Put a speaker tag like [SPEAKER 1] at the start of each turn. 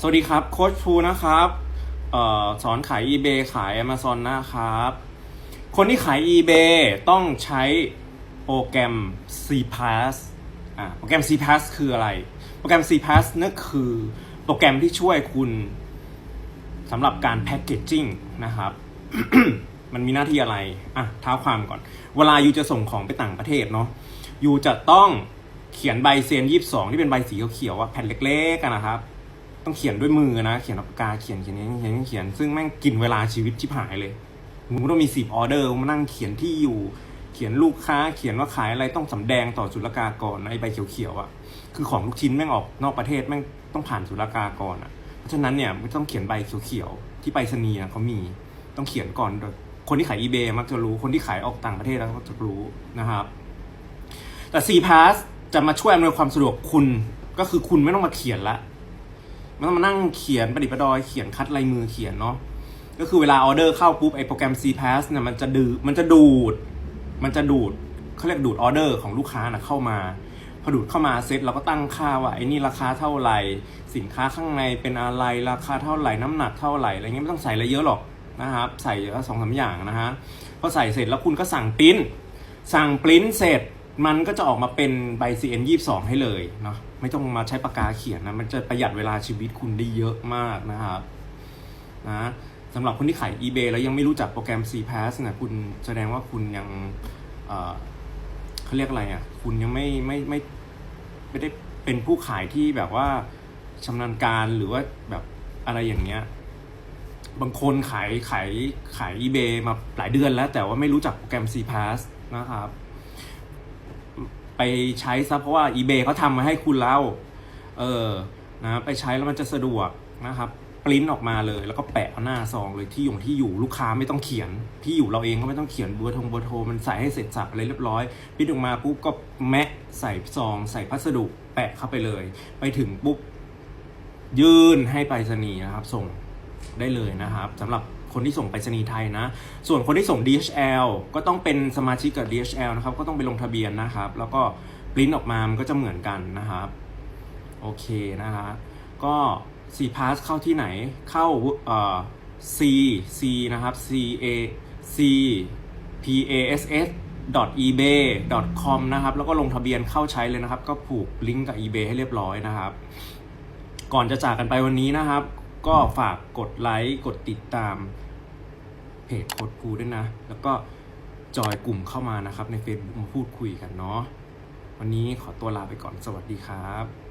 [SPEAKER 1] สวัสดีครับโค้ชภูนะครับเอ่อสอนขาย eBay ขาย Amazon นะครับ คนที่ขาย eBay ต้องใช้โปรแกรม CPass อ่าโปรแกรม CPass คืออะไร โปรแกรม CPass นั่นคือโปรแกรมที่ช่วยคุณสำหรับการแพ c เกจจิ้งนะครับ มันมีหน้าที่อะไร อะเท้าความก่อน เวลาอยู่จะส่งของไปต่างประเทศเนาะอยู่จะต้องเขียนใบเซียนยี่สิบสองที่เป็นใบสีเขียวๆอะแผ่นเล็กๆกันนะครับ ต้องเขียนด้วยมือนะ เขียนปากกาเขียนเขียนเขียนเขียนเขียน ซึ่งแม่งกินเวลาชีวิตชิบหายเลยมึงต้องมีสิบออเดอร์มานั่งเขียนที่อยู่ เขียนลูกค้า เขียนว่าขายอะไรต้องสำแดงต่อศุลกากรนะไอใบเขียวๆอะคือของลูกชิ้นแม่งออกนอกประเทศแม่งต้องผ่านศุลกากรอะเพราะฉะนั้นเนี่ยไม่ต้องเขียนใบเขียวๆที่ไปรษณีย์เขามีต้องเขียนก่อน คนที่ขาย eBay มักจะรู้ คนที่ขายออกต่างประเทศแล้วก็จะรู้นะครับ แต่ C Pass จะมาช่วยอำนวยความสะดวกคุณ ก็คือคุณไม่ต้องมาเขียนละ ไม่ต้องมานั่งเขียนประดิษฐ์ประดอยเขียนคัดลายมือเขียนเนาะก็คือเวลาออเดอร์เข้าปุ๊บไอโปรแกรม C Pass เนี่ยมันจะดืมันจะดูด มันจะดูดเขาเรียกดูดออเดอร์ของลูกค้านะเข้ามาพอดูดเข้ามาเสร็จเราก็ตั้งค่าว่าไอ้นี่ราคาเท่าไหร่ สินค้าข้างในเป็นอะไรราคาเท่าไหร่น้ำหนักเท่าไหร่อะไรเงี้ยไม่ต้องใส่อะไรเยอะหรอกนะครับใส่สองสามอย่างนะฮะพอใส่เสร็จแล้วคุณก็สั่งปริ้นสั่งปริ้นเสร็จ มันก็จะออกมาเป็นใบ CN 22 ให้เลยเนาะไม่ต้องมาใช้ปากกาเขียนนะ มันจะประหยัดเวลาชีวิตคุณได้เยอะมากนะครับนะสำหรับคนที่ขาย eBay แล้วยังไม่รู้จักโปรแกรม CPass นะคุณแสดงว่าคุณยังเอ่อเขาเรียกอะไรอะ คุณยังไม่ไม่ไม่ไม่ได้เป็นผู้ขายที่แบบว่าชำนาญการหรือว่าแบบอะไรอย่างเงี้ยบางคนขายขายขาย eBay มาหลายเดือนแล้ว แต่ว่าไม่รู้จักโปรแกรม CPass นะครับ ไปใช้ซะเพราะว่า eBay เขาทำมาให้คุณแล้ว เออนะไปใช้แล้วมันจะสะดวกนะครับปริ้นออกมาเลย แล้วก็แปะหน้าซองเลยที่อยู่ที่อยู่ลูกค้าไม่ต้องเขียน ที่อยู่เราเองก็ไม่ต้องเขียนเบอร์โทรเบอร์โทรมันใส่ให้เสร็จสับอะไรเรียบร้อยปริ้นออกมาปุ๊บก็แมะใส่ซอง ใส่พัสดุแปะเข้าไปเลย ไปถึงปุ๊บยื่นให้ไปรษณีย์นะครับ ส่งได้เลยนะครับสำหรับ คนที่ส่งไปรษณีย์ไทยนะ ส่วนคนที่ส่ง DHL ก็ต้องเป็นสมาชิกกับ DHL นะครับ ก็ต้องไปลงทะเบียนนะครับ แล้วก็ปริ้นออกมา มันก็จะเหมือนกันนะครับ โอเคนะฮะ ก็ C Pass เข้าที่ไหน เข้าเอ่อ C C นะครับ C A C P A S S ebay com นะครับ แล้วก็ลงทะเบียนเข้าใช้เลยนะครับ ก็ผูกลิงก์กับ eBay ให้เรียบร้อยนะครับ ก่อนจะจากกันไปวันนี้นะครับ ก็ฝากกดไลค์กดติดตามเพจโคดกูด้วยนะ แล้วก็จอยกลุ่มเข้ามานะครับใน Facebook มาพูดคุยกันเนาะวันนี้ขอตัวลาไปก่อนสวัสดีครับ